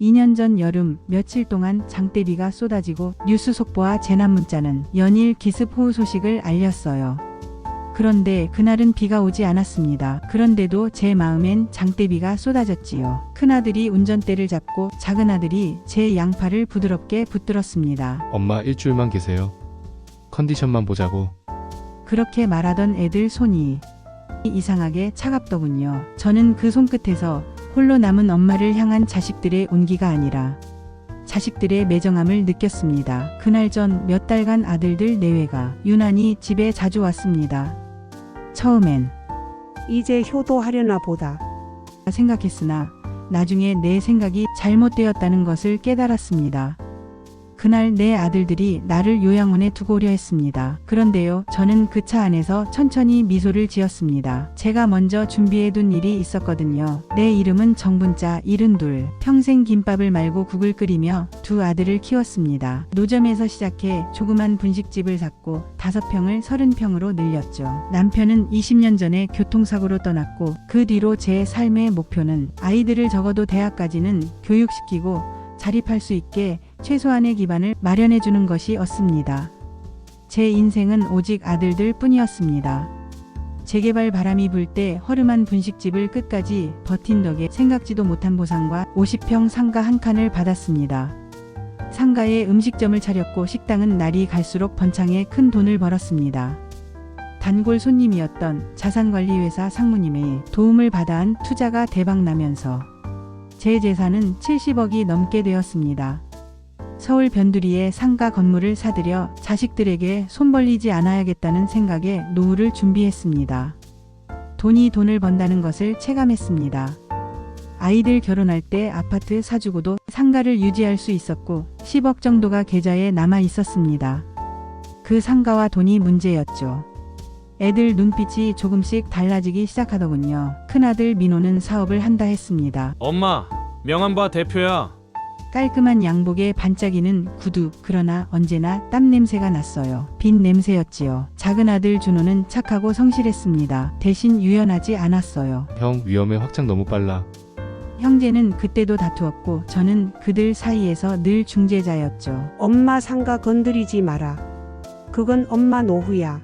2년 전 여름 며칠 동안 장대비가 쏟아지고 뉴스 속보와 재난 문자는 연일 기습 호우 소식을 알렸어요. 그런데 그날은 비가 오지 않았습니다. 그런데도 제 마음엔 장대비가 쏟아졌지요. 큰아들이 운전대를 잡고 작은아들이 제 양팔을 부드럽게 붙들었습니다. 엄마 일주일만 계세요. 컨디션만 보자고. 그렇게 말하던 애들 손이 이상하게 차갑더군요. 저는 그 손끝에서 홀로 남은 엄마를 향한 자식들의 온기가 아니라 자식들의 매정함을 느꼈습니다. 그날 전 몇 달간 아들들 내외가 유난히 집에 자주 왔습니다. 처음엔 이제 효도하려나 보다. 생각했으나 나중에 내 생각이 잘못되었다는 것을 깨달았습니다. 그날 내 아들들이 나를 요양원에 두고 오려 했습니다. 그런데요, 저는 그 차 안에서 천천히 미소를 지었습니다. 제가 먼저 준비해 둔 일이 있었거든요. 내 이름은 정분자 일흔둘. 평생 김밥을 말고 국을 끓이며 두 아들을 키웠습니다. 노점에서 시작해 조그만 분식집을 샀고 다섯 평을 서른 평으로 늘렸죠. 남편은 20년 전에 교통사고로 떠났고 그 뒤로 제 삶의 목표는 아이들을 적어도 대학까지는 교육시키고 자립할 수 있게 최소한의 기반을 마련해 주는 것이었습니다. 제 인생은 오직 아들들 뿐이었습니다. 재개발 바람이 불 때 허름한 분식집을 끝까지 버틴 덕에 생각지도 못한 보상과 50평 상가 한 칸을 받았습니다. 상가에 음식점을 차렸고 식당은 날이 갈수록 번창해 큰 돈을 벌었습니다. 단골 손님이었던 자산관리회사 상무님의 도움을 받아 한 투자가 대박나면서 제 재산은 70억이 넘게 되었습니다. 서울 변두리에 상가 건물을 사들여 자식들에게 손 벌리지 않아야겠다는 생각에 노후를 준비했습니다. 돈이 돈을 번다는 것을 체감했습니다. 아이들 결혼할 때 아파트 사주고도 상가를 유지할 수 있었고 10억 정도가 계좌에 남아 있었습니다. 그 상가와 돈이 문제였죠. 애들 눈빛이 조금씩 달라지기 시작하더군요. 큰아들 민호는 사업을 한다 했습니다. 엄마, 명함봐 대표야. 깔끔한 양복에 반짝이는 구두, 그러나 언제나 땀 냄새가 났어요. 빈 냄새였지요. 작은 아들 준호는 착하고 성실했습니다. 대신 유연하지 않았어요. 형 위험해 확장 너무 빨라. 형제는 그때도 다투었고 저는 그들 사이에서 늘 중재자였죠. 엄마 상가 건드리지 마라. 그건 엄마 노후야.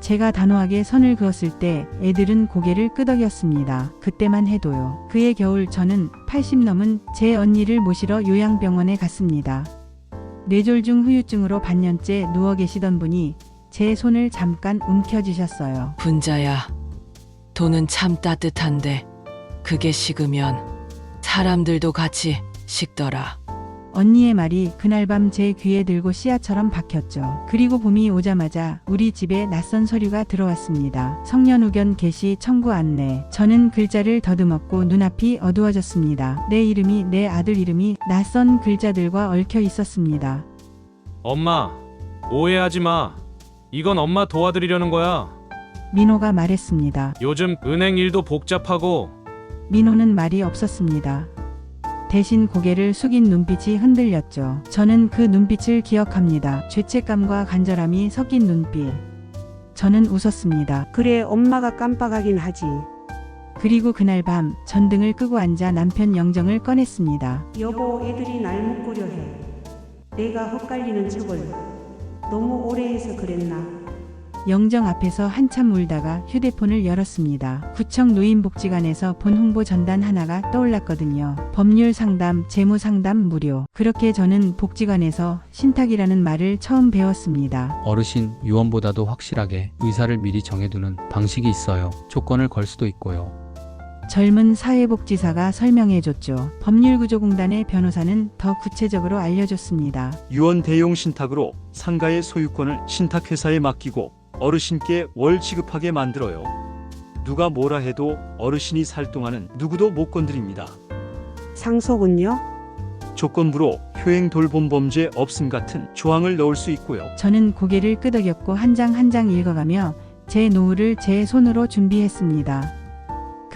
제가 단호하게 선을 그었을 때 애들은 고개를 끄덕였습니다. 그때만 해도요. 그해 겨울 저는 80 넘은 제 언니를 모시러 요양병원에 갔습니다. 뇌졸중 후유증으로 반년째 누워 계시던 분이 제 손을 잠깐 움켜쥐셨어요. 분자야, 돈은 참 따뜻한데 그게 식으면 사람들도 같이 식더라. 언니의 말이 그날 밤 제 귀에 들고 씨앗처럼 박혔죠. 그리고 봄이 오자마자 우리 집에 낯선 서류가 들어왔습니다. 성년 후견 개시 청구 안내. 저는 글자를 더듬었고 눈앞이 어두워졌습니다. 내 이름이 내 아들 이름이 낯선 글자들과 얽혀 있었습니다. 엄마, 오해하지 마. 이건 엄마 도와드리려는 거야. 민호가 말했습니다. 요즘 은행 일도 복잡하고 민호는 말이 없었습니다. 대신 고개를 숙인 눈빛이 흔들렸죠. 저는 그 눈빛을 기억합니다. 죄책감과 간절함이 섞인 눈빛. 저는 웃었습니다. 그래 엄마가 깜빡하긴 하지. 그리고 그날 밤 전등을 끄고 앉아 남편 영정을 꺼냈습니다. 여보 애들이 날 묶으려 해. 내가 헛갈리는 척을 너무 오래 해서 그랬나. 영정 앞에서 한참 울다가 휴대폰을 열었습니다. 구청 노인복지관에서 본 홍보 전단 하나가 떠올랐거든요. 법률 상담, 재무 상담 무료. 그렇게 저는 복지관에서 신탁이라는 말을 처음 배웠습니다. 어르신 유언보다도 확실하게 의사를 미리 정해두는 방식이 있어요. 조건을 걸 수도 있고요. 젊은 사회복지사가 설명해줬죠. 법률구조공단의 변호사는 더 구체적으로 알려줬습니다. 유언 대용 신탁으로 상가의 소유권을 신탁회사에 맡기고 어르신께 월 지급하게 만들어요. 누가 뭐라 해도 어르신이 살 동안은 누구도 못 건드립니다. 상속은요? 조건부로 효행 돌봄 범죄 없음 같은 조항을 넣을 수 있고요. 저는 고개를 끄덕였고 한 장 한 장 읽어가며 제 노후를 제 손으로 준비했습니다.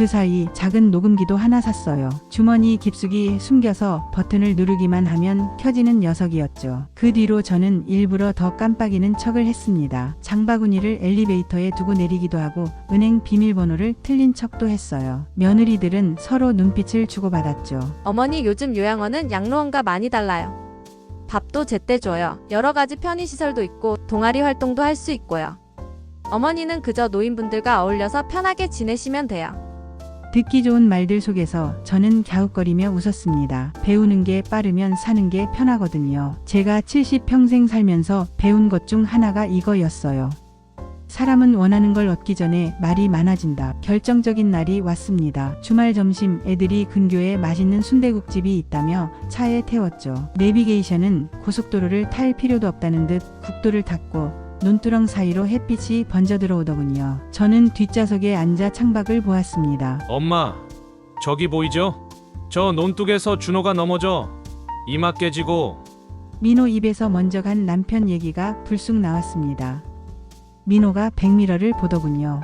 그 사이 작은 녹음기도 하나 샀어요. 주머니 깊숙이 숨겨서 버튼을 누르기만 하면 켜지는 녀석이었죠. 그 뒤로 저는 일부러 더 깜빡이는 척을 했습니다. 장바구니를 엘리베이터에 두고 내리기도 하고 은행 비밀번호를 틀린 척도 했어요. 며느리들은 서로 눈빛을 주고받았죠. 어머니 요즘 요양원은 양로원과 많이 달라요. 밥도 제때 줘요. 여러 가지 편의시설도 있고 동아리 활동도 할 수 있고요. 어머니는 그저 노인분들과 어울려서 편하게 지내시면 돼요. 듣기 좋은 말들 속에서 저는 갸웃거리며 웃었습니다. 배우는 게 빠르면 사는 게 편하거든요. 제가 70평생 살면서 배운 것 중 하나가 이거였어요. 사람은 원하는 걸 얻기 전에 말이 많아진다. 결정적인 날이 왔습니다. 주말 점심 애들이 근교에 맛있는 순대국집이 있다며 차에 태웠죠. 내비게이션은 고속도로를 탈 필요도 없다는 듯 국도를 탔고 논두렁 사이로 햇빛이 번져 들어오더군요. 저는 뒷좌석에 앉아 창밖을 보았습니다. 엄마, 저기 보이죠? 저 논둑에서 준호가 넘어져 이마 깨지고 민호 입에서 먼저 간 남편 얘기가 불쑥 나왔습니다. 민호가 백미러를 보더군요.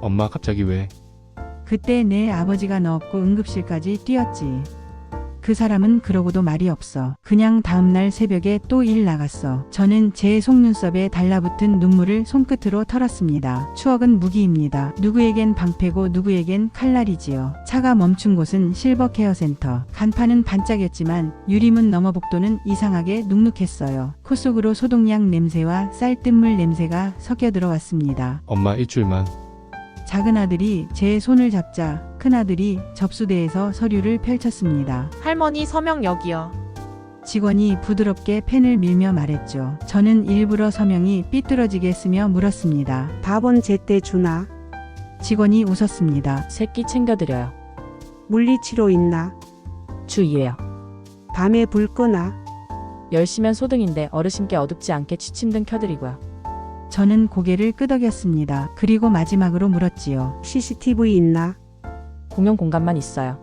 엄마 갑자기 왜? 그때 내 아버지가 넣었고 응급실까지 뛰었지. 그 사람은 그러고도 말이 없어. 그냥 다음날 새벽에 또 일 나갔어. 저는 제 속눈썹에 달라붙은 눈물을 손끝으로 털었습니다. 추억은 무기입니다. 누구에겐 방패고 누구에겐 칼날이지요. 차가 멈춘 곳은 실버 케어센터. 간판은 반짝였지만 유리문 너머 복도는 이상하게 눅눅했어요. 코 속으로 소독약 냄새와 쌀뜨물 냄새가 섞여 들어왔습니다. 엄마 일주일만. 작은 아들이 제 손을 잡자 큰 아들이 접수대에서 서류를 펼쳤습니다. 할머니 서명 여기요. 직원이 부드럽게 펜을 밀며 말했죠. 저는 일부러 서명이 삐뚤어지게 쓰며 물었습니다. 밥은 제때 주나? 직원이 웃었습니다. 새끼 챙겨드려요. 물리치료 있나? 주 2회요. 밤에 불 끄나? 열시면 소등인데 어르신께 어둡지 않게 취침등 켜드리고요. 저는 고개를 끄덕였습니다. 그리고 마지막으로 물었지요. CCTV 있나? 공용 공간만 있어요.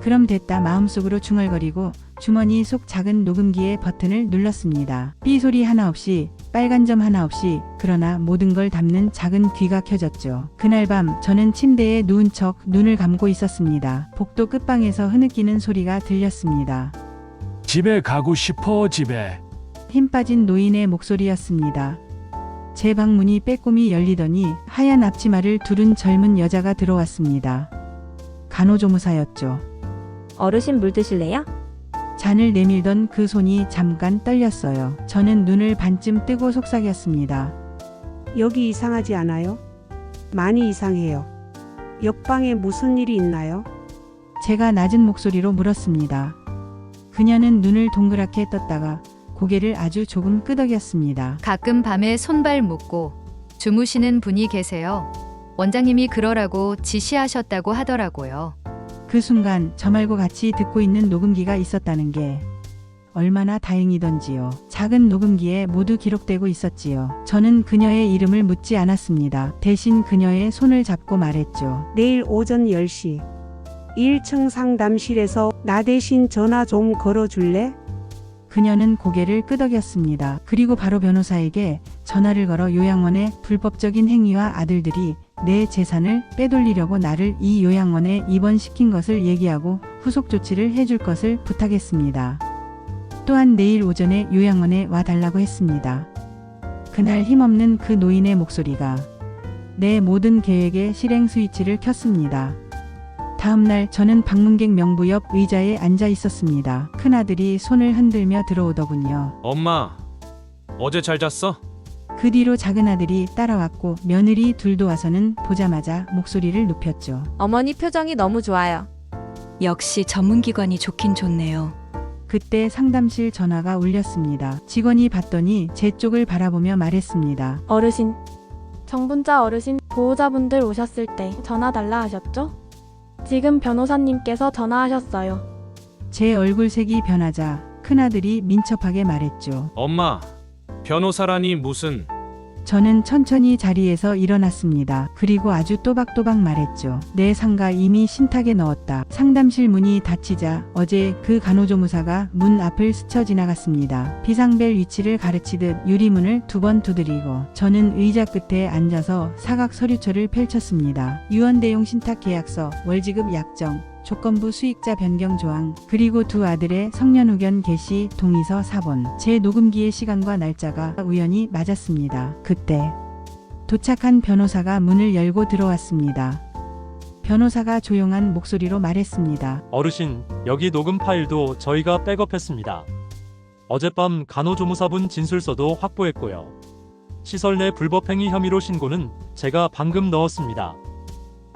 그럼 됐다 마음속으로 중얼거리고 주머니 속 작은 녹음기의 버튼을 눌렀습니다. 삐 소리 하나 없이 빨간 점 하나 없이 그러나 모든 걸 담는 작은 귀가 켜졌죠. 그날 밤 저는 침대에 누운 척 눈을 감고 있었습니다. 복도 끝방에서 흐느끼는 소리가 들렸습니다. 집에 가고 싶어 집에 힘 빠진 노인의 목소리였습니다. 제 방문이 빼꼼히 열리더니 하얀 앞치마를 두른 젊은 여자가 들어왔습니다. 간호조무사였죠. 어르신 물 드실래요? 잔을 내밀던 그 손이 잠깐 떨렸어요. 저는 눈을 반쯤 뜨고 속삭였습니다. 여기 이상하지 않아요? 많이 이상해요. 옆방에 무슨 일이 있나요? 제가 낮은 목소리로 물었습니다. 그녀는 눈을 동그랗게 떴다가 고개를 아주 조금 끄덕였습니다. 가끔 밤에 손발 묶고 주무시는 분이 계세요. 원장님이 그러라고 지시하셨다고 하더라고요. 그 순간 저 말고 같이 듣고 있는 녹음기가 있었다는 게 얼마나 다행이던지요. 작은 녹음기에 모두 기록되고 있었지요. 저는 그녀의 이름을 묻지 않았습니다. 대신 그녀의 손을 잡고 말했죠. 내일 오전 10시 1층 상담실에서 나 대신 전화 좀 걸어줄래? 그녀는 고개를 끄덕였습니다. 그리고 바로 변호사에게 전화를 걸어 요양원의 불법적인 행위와 아들들이 내 재산을 빼돌리려고 나를 이 요양원에 입원시킨 것을 얘기하고 후속 조치를 해줄 것을 부탁했습니다. 또한 내일 오전에 요양원에 와달라고 했습니다. 그날 힘없는 그 노인의 목소리가 내 모든 계획의 실행 스위치를 켰습니다. 다음날 저는 방문객 명부 옆 의자에 앉아 있었습니다. 큰아들이 손을 흔들며 들어오더군요. 엄마, 어제 잘 잤어? 그 뒤로 작은 아들이 따라왔고 며느리 둘도 와서는 보자마자 목소리를 높였죠. 어머니 표정이 너무 좋아요. 역시 전문기관이 좋긴 좋네요. 그때 상담실 전화가 울렸습니다. 직원이 받더니 제 쪽을 바라보며 말했습니다. 어르신. 정분자 어르신 보호자분들 오셨을 때 전화 달라 하셨죠? 지금 변호사님께서 전화하셨어요. 제 얼굴색이 변하자 큰아들이 민첩하게 말했죠. 엄마, 변호사라니 무슨 저는 천천히 자리에서 일어났습니다. 그리고 아주 또박또박 말했죠. 내 상가 이미 신탁에 넣었다. 상담실 문이 닫히자 어제 그 간호조무사가 문 앞을 스쳐 지나갔습니다. 비상벨 위치를 가르치듯 유리문을 두 번 두드리고 저는 의자 끝에 앉아서 사각 서류처를 펼쳤습니다. 유언대용 신탁 계약서, 월지급 약정, 조건부 수익자 변경 조항, 그리고 두 아들의 성년 후견 개시 동의서 사본. 제 녹음기의 시간과 날짜가 우연히 맞았습니다. 그때 도착한 변호사가 문을 열고 들어왔습니다. 변호사가 조용한 목소리로 말했습니다. 어르신, 여기 녹음 파일도 저희가 백업했습니다. 어젯밤 간호조무사분 진술서도 확보했고요. 시설 내 불법행위 혐의로 신고는 제가 방금 넣었습니다.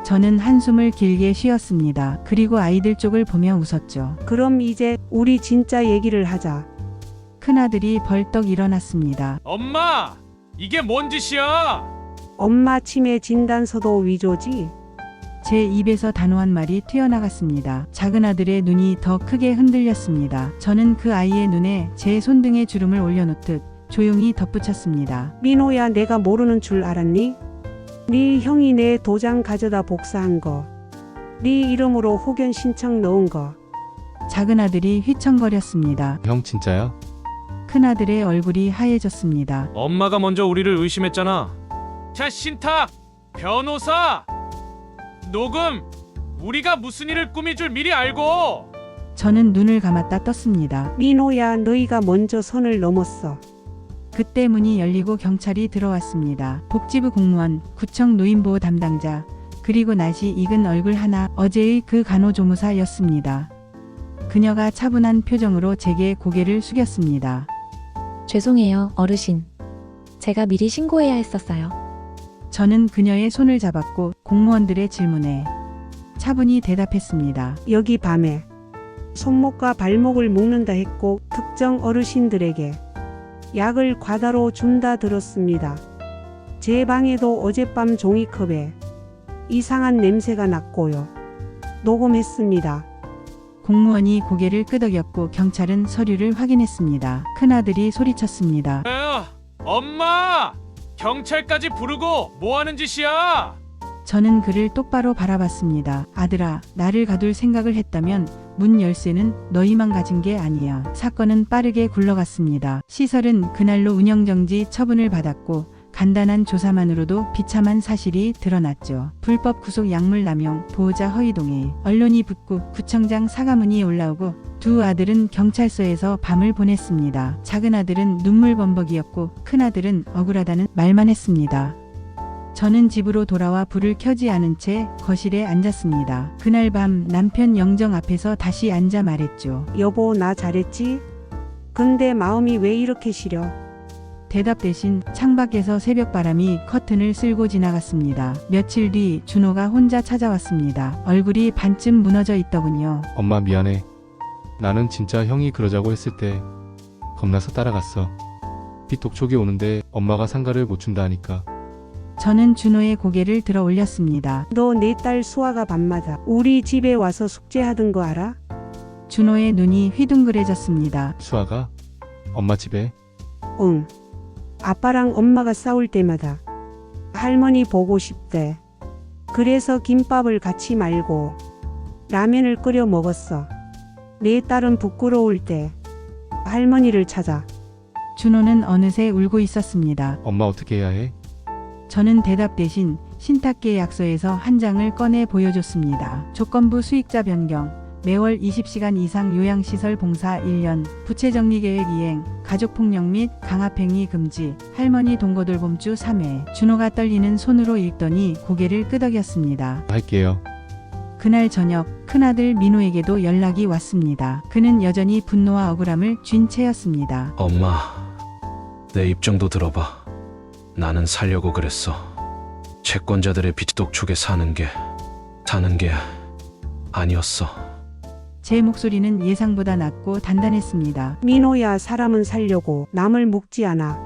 저는 한숨을 길게 쉬었습니다. 그리고 아이들 쪽을 보며 웃었죠. 그럼 이제 우리 진짜 얘기를 하자. 큰아들이 벌떡 일어났습니다. 엄마! 이게 뭔 짓이야? 엄마 치매 진단서도 위조지? 제 입에서 단호한 말이 튀어나갔습니다. 작은 아들의 눈이 더 크게 흔들렸습니다. 저는 그 아이의 눈에 제 손등에 주름을 올려놓듯 조용히 덧붙였습니다. 민호야 내가 모르는 줄 알았니? 네 형이 내 도장 가져다 복사한 거. 네 이름으로 후견 신청 넣은 거. 작은 아들이 휘청거렸습니다. 형 진짜야? 큰 아들의 얼굴이 하얘졌습니다. 엄마가 먼저 우리를 의심했잖아. 자, 신탁! 변호사! 녹음! 우리가 무슨 일을 꾸밀 줄 미리 알고! 저는 눈을 감았다 떴습니다. 민호야 너희가 먼저 선을 넘었어. 그때 문이 열리고 경찰이 들어왔습니다. 복지부 공무원, 구청 노인보호 담당자, 그리고 낯이 익은 얼굴 하나 어제의 그 간호조무사였습니다. 그녀가 차분한 표정으로 제게 고개를 숙였습니다. 죄송해요, 어르신. 제가 미리 신고해야 했었어요. 저는 그녀의 손을 잡았고 공무원들의 질문에 차분히 대답했습니다. 여기 밤에 손목과 발목을 묶는다 했고 특정 어르신들에게 약을 과다로 준다 들었습니다. 제 방에도 어젯밤 종이컵에 이상한 냄새가 났고요. 녹음했습니다. 공무원이 고개를 끄덕였고 경찰은 서류를 확인했습니다. 큰아들이 소리쳤습니다. 에휴, 엄마! 경찰까지 부르고 뭐 하는 짓이야? 저는 그를 똑바로 바라봤습니다. 아들아, 나를 가둘 생각을 했다면 문 열쇠는 너희만 가진 게 아니야. 사건은 빠르게 굴러갔습니다. 시설은 그날로 운영정지 처분을 받았고 간단한 조사만으로도 비참한 사실이 드러났죠. 불법 구속 약물 남용, 보호자 허위 동의, 언론이 붙고 구청장 사과문이 올라오고 두 아들은 경찰서에서 밤을 보냈습니다. 작은 아들은 눈물 범벅이었고 큰 아들은 억울하다는 말만 했습니다. 저는 집으로 돌아와 불을 켜지 않은 채 거실에 앉았습니다. 그날 밤 남편 영정 앞에서 다시 앉아 말했죠. 여보 나 잘했지? 근데 마음이 왜 이렇게 시려? 대답 대신 창밖에서 새벽 바람이 커튼을 쓸고 지나갔습니다. 며칠 뒤 준호가 혼자 찾아왔습니다. 얼굴이 반쯤 무너져 있더군요. 엄마 미안해. 나는 진짜 형이 그러자고 했을 때 겁나서 따라갔어. 비 독촉이 오는데 엄마가 상가를 못 준다 하니까 저는 준호의 고개를 들어 올렸습니다. 너 내 딸 수아가 밤마다 우리 집에 와서 숙제하던 거 알아? 준호의 눈이 휘둥그레졌습니다. 수아가 엄마 집에 응. 아빠랑 엄마가 싸울 때마다 할머니 보고 싶대. 그래서 김밥을 같이 말고 라면을 끓여 먹었어. 내 딸은 부끄러울 때 할머니를 찾아. 준호는 어느새 울고 있었습니다. 엄마 어떻게 해야 해? 저는 대답 대신 신탁계 약서에서 한 장을 꺼내 보여줬습니다. 조건부 수익자 변경, 매월 20시간 이상 요양시설 봉사 1년, 부채정리계획 이행, 가족폭력 및 강압행위 금지, 할머니 동거돌봄주 3회. 준호가 떨리는 손으로 읽더니 고개를 끄덕였습니다. 할게요. 그날 저녁 큰아들 민호에게도 연락이 왔습니다. 그는 여전히 분노와 억울함을 쥔 채였습니다. 엄마, 내 입장도 들어봐. 나는 살려고 그랬어. 채권자들의 빚독촉에 사는 게, 사는 게 아니었어. 제 목소리는 예상보다 낮고 단단했습니다. 민호야 사람은 살려고 남을 묶지 않아.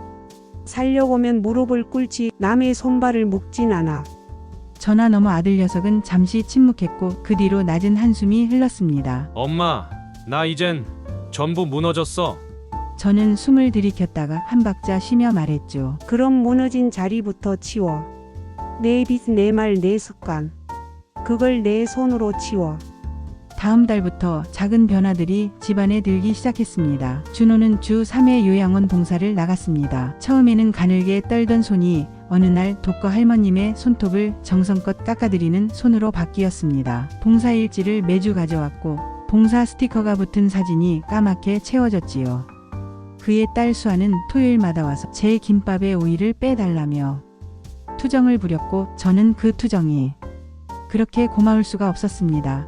살려고면 무릎을 꿇지 남의 손발을 묶진 않아. 전화 너머 아들 녀석은 잠시 침묵했고 그 뒤로 낮은 한숨이 흘렀습니다. 엄마, 나 이젠 전부 무너졌어. 저는 숨을 들이켰다가 한 박자 쉬며 말했죠. 그럼 무너진 자리부터 치워. 내 빚, 내 말, 내 습관. 그걸 내 손으로 치워. 다음 달부터 작은 변화들이 집안에 들기 시작했습니다. 준호는 주 3회 요양원 봉사를 나갔습니다. 처음에는 가늘게 떨던 손이 어느 날 독거 할머님의 손톱을 정성껏 깎아드리는 손으로 바뀌었습니다. 봉사 일지를 매주 가져왔고 봉사 스티커가 붙은 사진이 까맣게 채워졌지요. 그의 딸 수아는 토요일마다 와서 제 김밥에 오이를 빼달라며 투정을 부렸고 저는 그 투정이 그렇게 고마울 수가 없었습니다.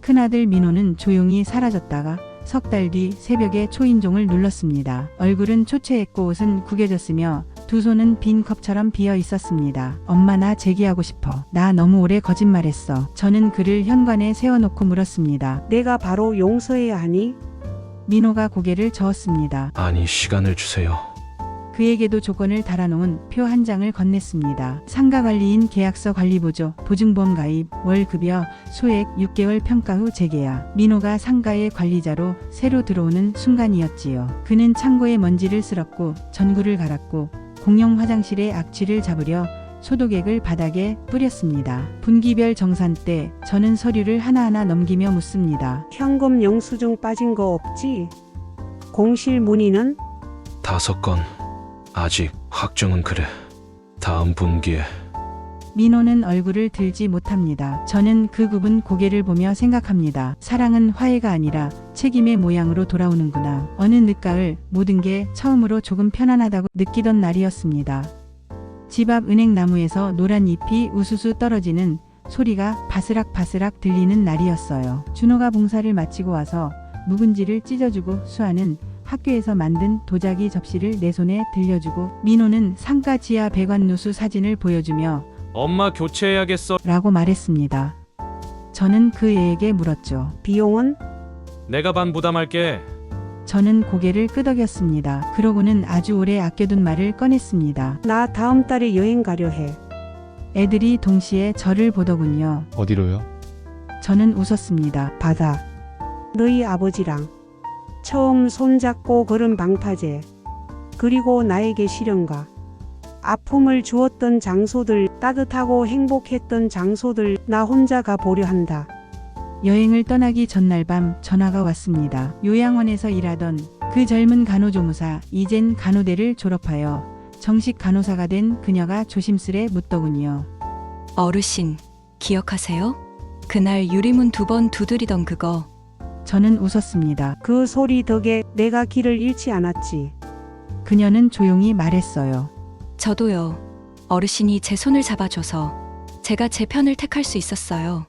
큰아들 민호는 조용히 사라졌다가 석 달 뒤 새벽에 초인종을 눌렀습니다. 얼굴은 초췌했고 옷은 구겨졌으며 두 손은 빈 컵처럼 비어 있었습니다. 엄마 나 제기하고 싶어. 나 너무 오래 거짓말했어. 저는 그를 현관에 세워놓고 물었습니다. 내가 바로 용서해야 하니? 민호가 고개를 저었습니다. 아니, 시간을 주세요. 그에게도 조건을 달아놓은 표 한 장을 건넸습니다. 상가관리인 계약서 관리보조, 보증보험 가입, 월급여, 소액 6개월 평가 후 재계약. 민호가 상가의 관리자로 새로 들어오는 순간이었지요. 그는 창고에 먼지를 쓸었고 전구를 갈았고 공용 화장실에 악취를 잡으려 소독액을 바닥에 뿌렸습니다. 분기별 정산 때 저는 서류를 하나하나 넘기며 묻습니다. 현금 영수증 빠진 거 없지? 공실 문의는? 다섯 건. 아직 확정은 그래. 다음 분기에 민호는 얼굴을 들지 못합니다. 저는 그 굽은 고개를 보며 생각합니다. 사랑은 화해가 아니라 책임의 모양으로 돌아오는구나. 어느 늦가을 모든 게 처음으로 조금 편안하다고 느끼던 날이었습니다. 집 앞 은행 나무에서 노란 잎이 우수수 떨어지는 소리가 바스락바스락 들리는 날이었어요. 준호가 봉사를 마치고 와서 묵은지를 찢어주고 수아는 학교에서 만든 도자기 접시를 내 손에 들려주고 민호는 상가 지하 배관 누수 사진을 보여주며 엄마 교체해야겠어. 라고 말했습니다. 저는 그 애에게 물었죠. 비용은? 내가 반 부담할게. 저는 고개를 끄덕였습니다. 그러고는 아주 오래 아껴둔 말을 꺼냈습니다. 나 다음 달에 여행 가려 해. 애들이 동시에 저를 보더군요. 어디로요? 저는 웃었습니다. 바다. 너희 아버지랑 처음 손잡고 걸은 방파제. 그리고 나에게 시련과 아픔을 주었던 장소들, 따뜻하고 행복했던 장소들, 나 혼자 가보려 한다. 여행을 떠나기 전날 밤 전화가 왔습니다. 요양원에서 일하던 그 젊은 간호조무사, 이젠 간호대를 졸업하여 정식 간호사가 된 그녀가 조심스레 묻더군요. 어르신, 기억하세요? 그날 유리문 두 번 두드리던 그거. 저는 웃었습니다. 그 소리 덕에 내가 길을 잃지 않았지. 그녀는 조용히 말했어요. 저도요. 어르신이 제 손을 잡아줘서 제가 제 편을 택할 수 있었어요.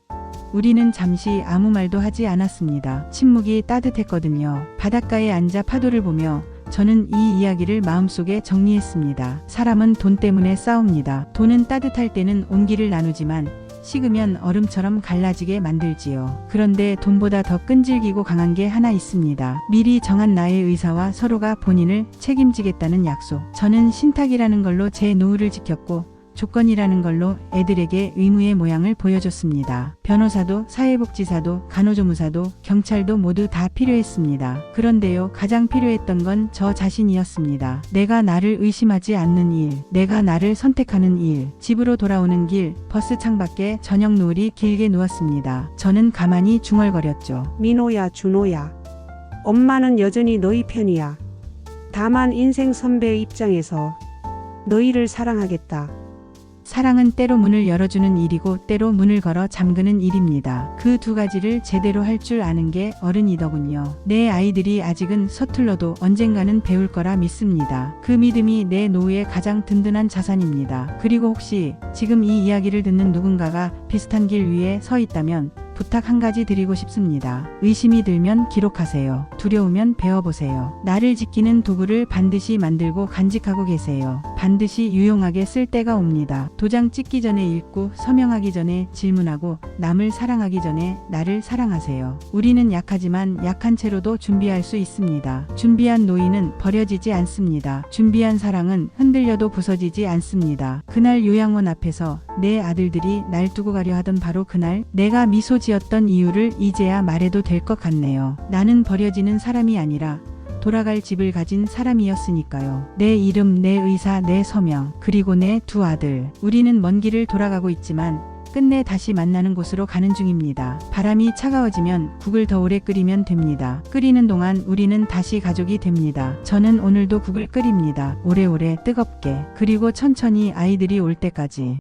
우리는 잠시 아무 말도 하지 않았습니다. 침묵이 따뜻했거든요. 바닷가에 앉아 파도를 보며 저는 이 이야기를 마음속에 정리했습니다. 사람은 돈 때문에 싸웁니다. 돈은 따뜻할 때는 온기를 나누지만 식으면 얼음처럼 갈라지게 만들지요. 그런데 돈보다 더 끈질기고 강한 게 하나 있습니다. 미리 정한 나의 의사와 서로가 본인을 책임지겠다는 약속. 저는 신탁이라는 걸로 제 노후를 지켰고 조건이라는 걸로 애들에게 의무의 모양을 보여줬습니다. 변호사도 사회복지사도 간호조무사도 경찰도 모두 다 필요했습니다. 그런데요, 가장 필요했던 건 저 자신이었습니다. 내가 나를 의심하지 않는 일, 내가 나를 선택하는 일, 집으로 돌아오는 길, 버스 창밖에 저녁 노을이 길게 누웠습니다. 저는 가만히 중얼거렸죠. 민호야, 준호야. 엄마는 여전히 너희 편이야. 다만 인생 선배의 입장에서 너희를 사랑하겠다. 사랑은 때로 문을 열어주는 일이고 때로 문을 걸어 잠그는 일입니다. 그 두 가지를 제대로 할 줄 아는 게 어른이더군요. 내 아이들이 아직은 서툴러도 언젠가는 배울 거라 믿습니다. 그 믿음이 내 노후의 가장 든든한 자산입니다. 그리고 혹시 지금 이 이야기를 듣는 누군가가 비슷한 길 위에 서 있다면 부탁 한 가지 드리고 싶습니다. 의심이 들면 기록하세요. 두려우면 배워보세요. 나를 지키는 도구를 반드시 만들고 간직하고 계세요. 반드시 유용하게 쓸 때가 옵니다. 도장 찍기 전에 읽고 서명하기 전에 질문하고 남을 사랑하기 전에 나를 사랑하세요. 우리는 약하지만 약한 채로도 준비할 수 있습니다. 준비한 노인은 버려지지 않습니다. 준비한 사랑은 흔들려도 부서지지 않습니다. 그날 요양원 앞에서 내 아들들이 날 두고 가려 하던 바로 그날 내가 미소 지었던 이유를 이제야 말해도 될 것 같네요. 나는 버려지는 사람이 아니라 돌아갈 집을 가진 사람이었으니까요. 내 이름, 내 의사, 내 서명, 그리고 내 두 아들. 우리는 먼 길을 돌아가고 있지만 끝내 다시 만나는 곳으로 가는 중입니다. 바람이 차가워지면 국을 더 오래 끓이면 됩니다. 끓이는 동안 우리는 다시 가족이 됩니다. 저는 오늘도 국을 끓입니다. 오래오래 뜨겁게. 그리고 천천히 아이들이 올 때까지.